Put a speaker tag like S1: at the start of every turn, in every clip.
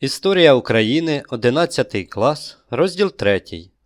S1: Історія України, 11 клас, розділ 3.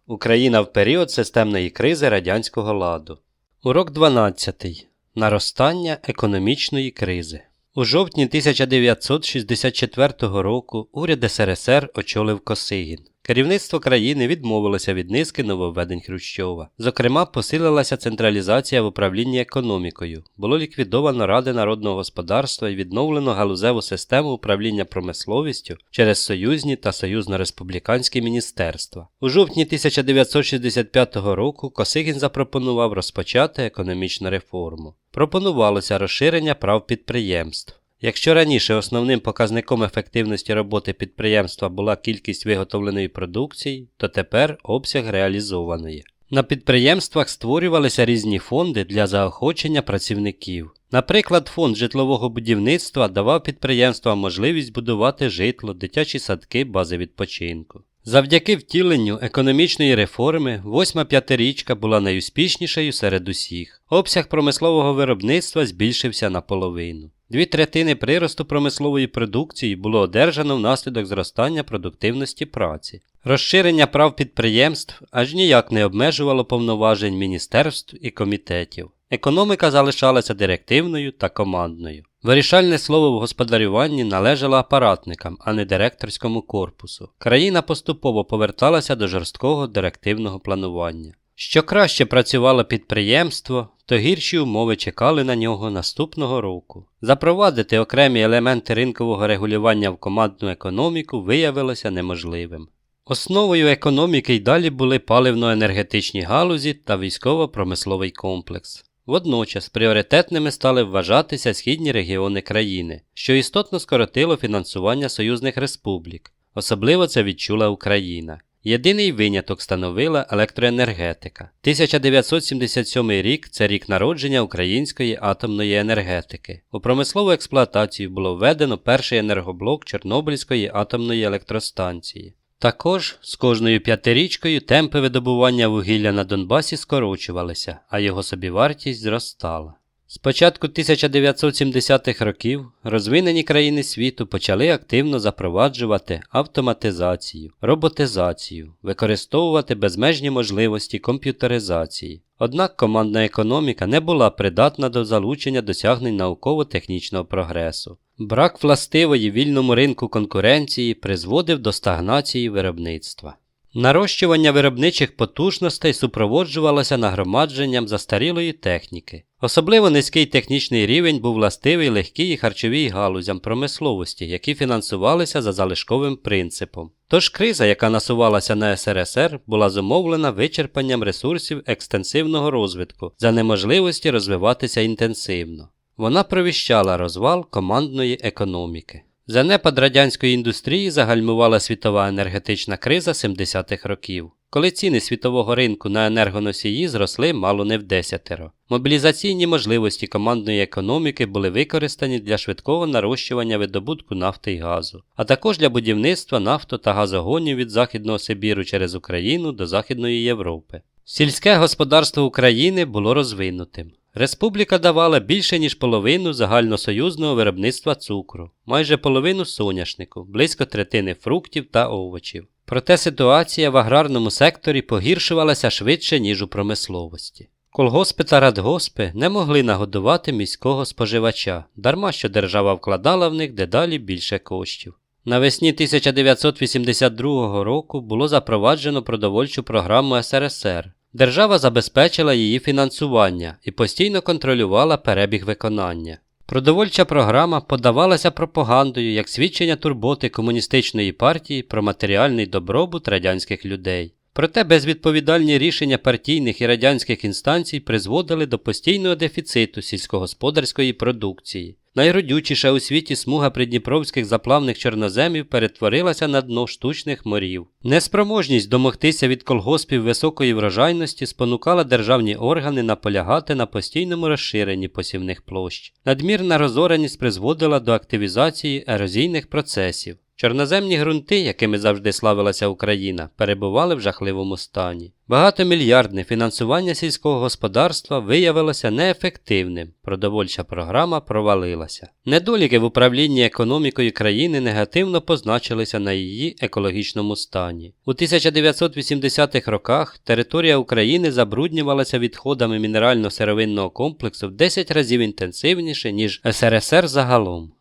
S1: Україна в період системної кризи радянського ладу. Урок 12. Наростання економічної кризи. У жовтні 1964 року уряд СРСР очолив Косигін. Керівництво країни відмовилося від низки нововведень Хрущова. Зокрема, посилилася централізація в управлінні економікою. Було ліквідовано Ради народного господарства і відновлено галузеву систему управління промисловістю через союзні та союзно-республіканські міністерства. У жовтні 1965 року Косигін запропонував розпочати економічну реформу. Пропонувалося розширення прав підприємств. Якщо раніше основним показником ефективності роботи підприємства була кількість виготовленої продукції, то тепер обсяг реалізованої. На підприємствах створювалися різні фонди для заохочення працівників. Наприклад, фонд житлового будівництва давав підприємствам можливість будувати житло, дитячі садки, бази відпочинку. Завдяки втіленню економічної реформи восьма п'ятирічка була найуспішнішою серед усіх. Обсяг промислового виробництва збільшився наполовину. Дві третини приросту промислової продукції було одержано внаслідок зростання продуктивності праці. Розширення прав підприємств аж ніяк не обмежувало повноважень міністерств і комітетів. Економіка залишалася директивною та командною. Вирішальне слово в господарюванні належало апаратникам, а не директорському корпусу. Країна поступово поверталася до жорсткого директивного планування. Що краще працювало підприємство, то гірші умови чекали на нього наступного року. Запровадити окремі елементи ринкового регулювання в командну економіку виявилося неможливим. Основою економіки й далі були паливно-енергетичні галузі та військово-промисловий комплекс. Водночас пріоритетними стали вважатися східні регіони країни, що істотно скоротило фінансування союзних республік. Особливо це відчула Україна. Єдиний виняток становила електроенергетика. 1977 рік це рік народження української атомної енергетики. У промислову експлуатацію було введено перший енергоблок Чорнобильської атомної електростанції. Також з кожною п'ятирічкою темпи видобування вугілля на Донбасі скорочувалися, а його собівартість зростала. З початку 1970-х років розвинені країни світу почали активно запроваджувати автоматизацію, роботизацію, використовувати безмежні можливості комп'ютеризації. Однак командна економіка не була придатна до залучення досягнень науково-технічного прогресу. Брак властивої вільному ринку конкуренції призводив до стагнації виробництва. Нарощування виробничих потужностей супроводжувалося нагромадженням застарілої техніки. Особливо низький технічний рівень був властивий легкій і харчовій галузям промисловості, які фінансувалися за залишковим принципом. Тож криза, яка насувалася на СРСР, була зумовлена вичерпанням ресурсів екстенсивного розвитку за неможливості розвиватися інтенсивно. Вона провіщала розвал командної економіки. Занепад радянської індустрії загальмувала світова енергетична криза 70-х років, коли ціни світового ринку на енергоносії зросли мало не в десятеро. Мобілізаційні можливості командної економіки були використані для швидкого нарощування видобутку нафти і газу, а також для будівництва нафто та газогонів від Західного Сибіру через Україну до Західної Європи. Сільське господарство України було розвинутим. Республіка давала більше ніж половину загальносоюзного виробництва цукру, майже половину соняшнику, близько третини фруктів та овочів. Проте ситуація в аграрному секторі погіршувалася швидше, ніж у промисловості. Колгоспи та радгоспи не могли нагодувати міського споживача, дарма що держава вкладала в них дедалі більше коштів. Навесні 1982 року було запроваджено продовольчу програму СРСР. Держава забезпечила її фінансування і постійно контролювала перебіг виконання. Продовольча програма подавалася пропагандою як свідчення турботи комуністичної партії про матеріальний добробут радянських людей. Проте безвідповідальні рішення партійних і радянських інстанцій призводили до постійного дефіциту сільськогосподарської продукції. Найродючіша у світі смуга придніпровських заплавних чорноземів перетворилася на дно штучних морів. Неспроможність домогтися від колгоспів високої врожайності спонукала державні органи наполягати на постійному розширенні посівних площ. Надмірна розореність призводила до активізації ерозійних процесів. Чорноземні ґрунти, якими завжди славилася Україна, перебували в жахливому стані. Багатомільярдне фінансування сільського господарства виявилося неефективним, продовольча програма провалилася. Недоліки в управлінні економікою країни негативно позначилися на її екологічному стані. У 1980-х роках територія України забруднювалася відходами мінерально-сировинного комплексу в 10 разів інтенсивніше, ніж СРСР загалом.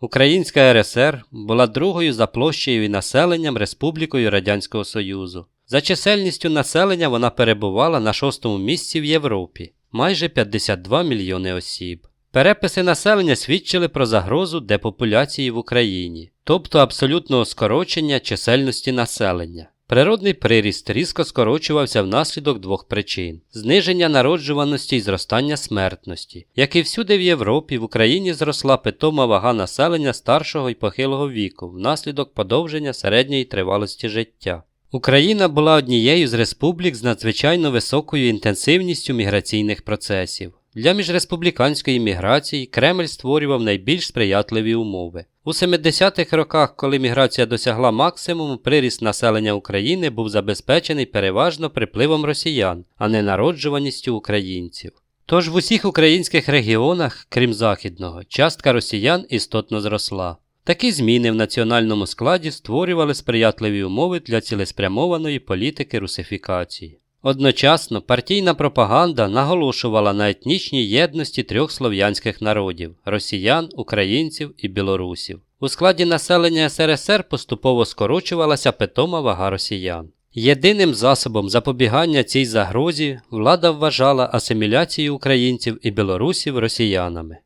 S1: Українська РСР була другою за площею і населенням Республікою Радянського Союзу. За чисельністю населення вона перебувала на шостому місці в Європі майже 52 мільйони осіб. Переписи населення свідчили про загрозу депопуляції в Україні, тобто абсолютного скорочення чисельності населення. Природний приріст різко скорочувався внаслідок двох причин: зниження народжуваності і зростання смертності. Як і всюди в Європі, в Україні зросла питома вага населення старшого і похилого віку внаслідок подовження середньої тривалості життя. Україна була однією з республік з надзвичайно високою інтенсивністю міграційних процесів. Для міжреспубліканської міграції Кремль створював найбільш сприятливі умови. У 70-х роках, коли міграція досягла максимуму, приріст населення України був забезпечений переважно припливом росіян, а не народжуваністю українців. Тож в усіх українських регіонах, крім західного, частка росіян істотно зросла. Такі зміни в національному складі створювали сприятливі умови для цілеспрямованої політики русифікації. Одночасно партійна пропаганда наголошувала на етнічній єдності трьох слов'янських народів росіян, українців і білорусів. У складі населення СРСР поступово скорочувалася питома вага росіян. Єдиним засобом запобігання цій загрозі влада вважала асиміляцію українців і білорусів росіянами.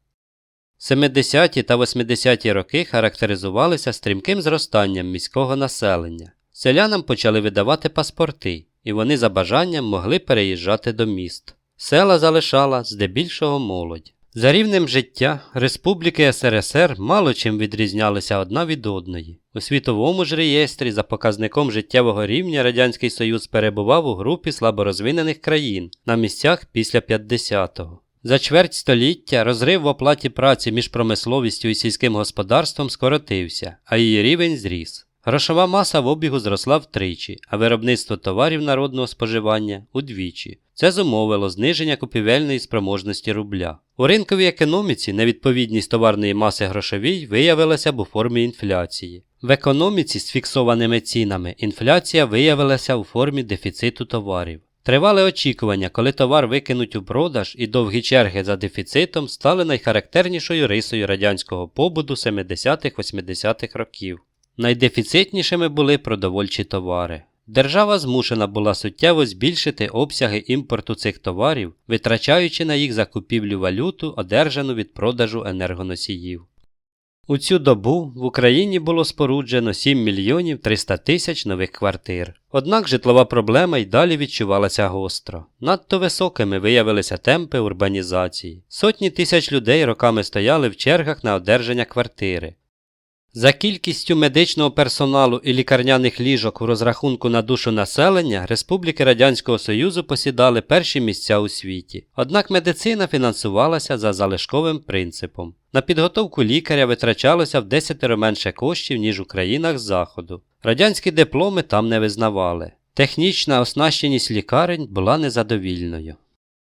S1: 70-ті та 80-ті роки характеризувалися стрімким зростанням міського населення. Селянам почали видавати паспорти, і вони за бажанням могли переїжджати до міст. Села залишала здебільшого молодь. За рівнем життя республіки СРСР мало чим відрізнялися одна від одної. У світовому ж реєстрі за показником життєвого рівня Радянський Союз перебував у групі слаборозвинених країн на місцях після 50-го. За чверть століття розрив в оплаті праці між промисловістю і сільським господарством скоротився, а її рівень зріс. Грошова маса в обігу зросла втричі, а виробництво товарів народного споживання удвічі. Це зумовило зниження купівельної спроможності рубля. У ринковій економіці невідповідність товарної маси грошовій виявилася б у формі інфляції. В економіці з фіксованими цінами інфляція виявилася у формі дефіциту товарів. Тривале очікування, коли товар викинуть у продаж і довгі черги за дефіцитом стали найхарактернішою рисою радянського побуду 70-80-х років. Найдефіцитнішими були продовольчі товари. Держава змушена була суттєво збільшити обсяги імпорту цих товарів, витрачаючи на їх закупівлю валюту, одержану від продажу енергоносіїв. У цю добу в Україні було споруджено 7 мільйонів 300 тисяч нових квартир. Однак житлова проблема й далі відчувалася гостро. Надто високими виявилися темпи урбанізації. Сотні тисяч людей роками стояли в чергах на одержання квартири. За кількістю медичного персоналу і лікарняних ліжок у розрахунку на душу населення Республіки Радянського Союзу посідали перші місця у світі. Однак медицина фінансувалася за залишковим принципом. На підготовку лікаря витрачалося в десятеро менше коштів, ніж у країнах Заходу. Радянські дипломи там не визнавали. Технічна оснащеність лікарень була незадовільною.